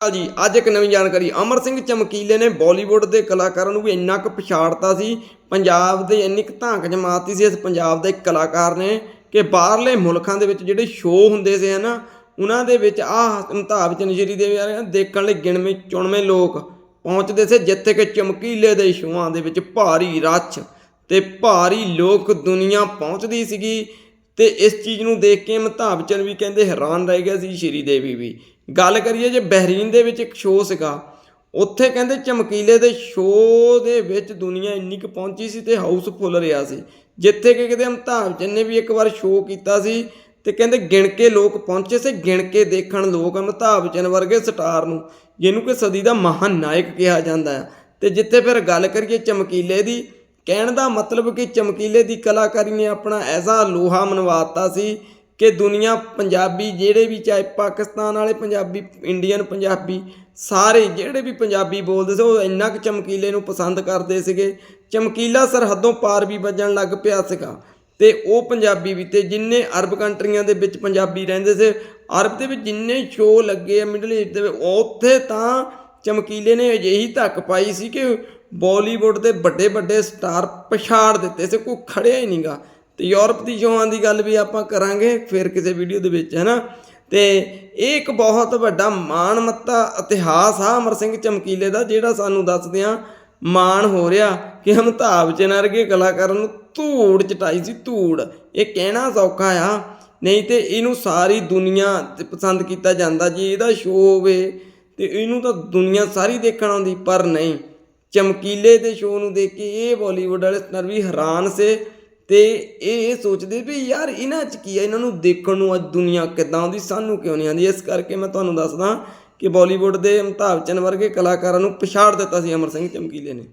ਜੀ, ਅੱਜ ਇੱਕ ਨਵੀਂ ਜਾਣਕਾਰੀ। ਅਮਰ ਸਿੰਘ ਚਮਕੀਲੇ ਨੇ ਬਾਲੀਵੁੱਡ ਦੇ ਕਲਾਕਾਰਾਂ ਨੂੰ ਵੀ ਇੰਨਾ ਕੁ ਪਛਾੜਤਾ ਸੀ, ਪੰਜਾਬ ਦੇ ਇੰਨੀ ਕੁ ਧਾਂਕ ਜਮਾਤੀ ਸੀ, ਇਸ ਪੰਜਾਬ ਦੇ ਕਲਾਕਾਰ ਨੇ ਕਿ ਬਾਹਰਲੇ ਮੁਲਕਾਂ ਦੇ ਵਿੱਚ ਜਿਹੜੇ ਸ਼ੋਅ ਹੁੰਦੇ ਸੀ ਹਨਾ, ਉਹਨਾਂ ਦੇ ਵਿੱਚ ਆਹ ਅਮਿਤਾਭ ਚੰਜਰੀ ਦੇ ਯਾਰ ਦੇਖਣ ਲਈ ਗਿਣਵੇਂ, ਚੁਣਵੇਂ ਲੋਕ ਪਹੁੰਚਦੇ ਸੀ, ਜਿੱਥੇ ਕਿ ਚਮਕੀਲੇ ਦੇ ਸ਼ੋਆਂ ਦੇ ਵਿੱਚ ਭਾਰੀ ਰੱਛ ਤੇ ਭਾਰੀ ਲੋਕ ਦੁਨੀਆ ਪਹੁੰਚਦੀ ਸੀਗੀ। ਤੇ ਇਸ ਚੀਜ਼ ਨੂੰ ਦੇਖ ਕੇ ਅਮਿਤਾਭ ਚੰਨ ਵੀ ਕਹਿੰਦੇ ਹੈਰਾਨ ਰਹਿ ਗਿਆ ਸੀ ਸ਼੍ਰੀ ਦੇਵੀ ਵੀ। ਗੱਲ ਕਰੀਏ ਜੇ ਬਹਿਰੀਨ ਦੇ ਵਿੱਚ ਇੱਕ ਸ਼ੋਅ ਸੀਗਾ, ਉੱਥੇ ਕਹਿੰਦੇ ਚਮਕੀਲੇ ਦੇ ਸ਼ੋਅ ਦੇ ਵਿੱਚ ਦੁਨੀਆ ਇੰਨੀ ਕੁ ਪਹੁੰਚੀ ਸੀ ਤੇ ਹਾਊਸਫੁੱਲ ਰਿਹਾ ਸੀ। ਜਿੱਥੇ ਕਿ ਕਿਤੇ ਅਮਿਤਾਭ ਚੰਨ ਨੇ ਵੀ ਇੱਕ ਵਾਰ ਸ਼ੋਅ ਕੀਤਾ ਸੀ ਤੇ ਕਹਿੰਦੇ ਗਿਣ ਕੇ ਲੋਕ ਪਹੁੰਚੇ ਸੀ, ਗਿਣ ਕੇ ਦੇਖਣ ਲੋਕ ਅਮਿਤਾਭ ਚੰਨ ਵਰਗੇ ਸਟਾਰ ਨੂੰ, ਜਿਹਨੂੰ ਕਿ ਸਦੀ ਦਾ ਮਹਾਨ ਨਾਇਕ ਕਿਹਾ ਜਾਂਦਾ ਹੈ। ਤੇ ਜਿੱਥੇ ਫਿਰ ਗੱਲ ਕਰੀਏ ਚਮਕੀਲੇ ਦੀ ਕਹਿਣ ਦਾ ਮਤਲਬ ਕਿ ਚਮਕੀਲੇ ਦੀ ਕਲਾਕਾਰੀ ਨੇ ਆਪਣਾ ਐਸਾ ਲੋਹਾ ਮਨਵਾਤਾ ਸੀ ਕਿ ਦੁਨੀਆ ਪੰਜਾਬੀ ਜਿਹੜੇ ਵੀ ਚਾਹੇ ਪਾਕਿਸਤਾਨ ਵਾਲੇ ਪੰਜਾਬੀ, ਇੰਡੀਅਨ ਪੰਜਾਬੀ, ਸਾਰੇ ਜਿਹੜੇ ਵੀ ਪੰਜਾਬੀ ਬੋਲਦੇ ਸੀ, ਉਹ ਇੰਨਾ ਕੁ ਚਮਕੀਲੇ ਨੂੰ ਪਸੰਦ ਕਰਦੇ ਸੀਗੇ। ਚਮਕੀਲਾ ਸਰਹੱਦੋਂ ਪਾਰ ਵੀ ਵੱਜਣ ਲੱਗ ਪਿਆ ਸੀਗਾ ਤੇ ਉਹ ਪੰਜਾਬੀ ਵੀ ਤੇ ਜਿੰਨੇ ਅਰਬ ਕੰਟਰੀਆਂ ਦੇ ਵਿੱਚ ਪੰਜਾਬੀ ਰਹਿੰਦੇ ਸੀ, ਅਰਬ ਦੇ ਵਿੱਚ ਜਿੰਨੇ ਸ਼ੋਅ ਲੱਗੇ ਆ ਮਿਡਲ ਈਸਟ ਦੇ ਉੱਥੇ ਤਾਂ ਚਮਕੀਲੇ ਨੇ ਅਜਿਹੀ ਧੱਕ ਪਾਈ ਸੀ ਕਿ ਬਾਲੀਵੁੱਡ ਦੇ ਵੱਡੇ ਵੱਡੇ ਸਟਾਰ ਪਛਾੜ ਦਿੱਤੇ ਸੀ, ਕੋਈ ਖੜਿਆ ਹੀ ਨਹੀਂਗਾ ਤੇ ਯੂਰਪ ਦੀ ਸ਼ੋਆਂ ਦੀ ਗੱਲ ਵੀ ਆਪਾਂ ਕਰਾਂਗੇ ਫਿਰ ਕਿਸੇ ਵੀਡੀਓ ਦੇ ਵਿੱਚ, ਹੈਨਾ? ਤੇ ਇਹ ਇੱਕ ਬਹੁਤ ਵੱਡਾ ਮਾਣਮੱਤਾ ਇਤਿਹਾਸ ਆ ਅਮਰ ਸਿੰਘ ਚਮਕੀਲੇ ਦਾ, ਜਿਹੜਾ ਸਾਨੂੰ ਦੱਸਦੇ ਆ, ਮਾਣ ਹੋ ਰਿਹਾ ਕਿ ਅਮਿਤਾਭ ਚੰਨ ਵਰਗੇ ਕਲਾਕਾਰਾਂ ਨੂੰ ਧੂੜ ਚਟਾਈ ਸੀ, ਧੂੜ। ਇਹ ਕਹਿਣਾ ਸੌਖਾ ਆ, ਨਹੀਂ ਤੇ ਇਹਨੂੰ ਸਾਰੀ ਦੁਨੀਆ ਤੇ ਪਸੰਦ ਕੀਤਾ ਜਾਂਦਾ, ਜੀ ਇਹਦਾ ਸ਼ੋਅ ਹੋਵੇ ਤੇ ਇਹਨੂੰ ਤਾਂ ਦੁਨੀਆ ਸਾਰੀ ਦੇਖਣ ਆਉਂਦੀ, ਪਰ ਨਹੀਂ। ਚਮਕੀਲੇ ਦੇ ਸ਼ੋਅ ਨੂੰ ਦੇਖ ਕੇ ਇਹ ਬਾਲੀਵੁੱਡ ਵਾਲੇ ਸਟਾਰ ਵੀ ਹੈਰਾਨ ਸੇ ਤੇ ਇਹ ਸੋਚਦੇ ਵੀ ਯਾਰ ਇਹਨਾਂ 'ਚ ਕੀ ਹੈ ਇਹਨਾਂ ਨੂੰ ਦੇਖਣ ਨੂੰ ਅੱਜ ਦੁਨੀਆ ਕਿੱਦਾਂ ਆਉਂਦੀ, ਸਾਨੂੰ ਕਿਉਂ ਨਹੀਂ ਆਉਂਦੀ? ਇਸ ਕਰਕੇ ਮੈਂ ਤੁਹਾਨੂੰ ਦੱਸਦਾ ਕਿ ਬਾਲੀਵੁੱਡ ਦੇ ਅਮਿਤਾਭ ਚੰਨ ਵਰਗੇ ਕਲਾਕਾਰਾਂ ਨੂੰ ਪਛਾੜ ਦਿੱਤਾ ਸੀ ਅਮਰ ਸਿੰਘ ਚਮਕੀਲੇ ਨੇ।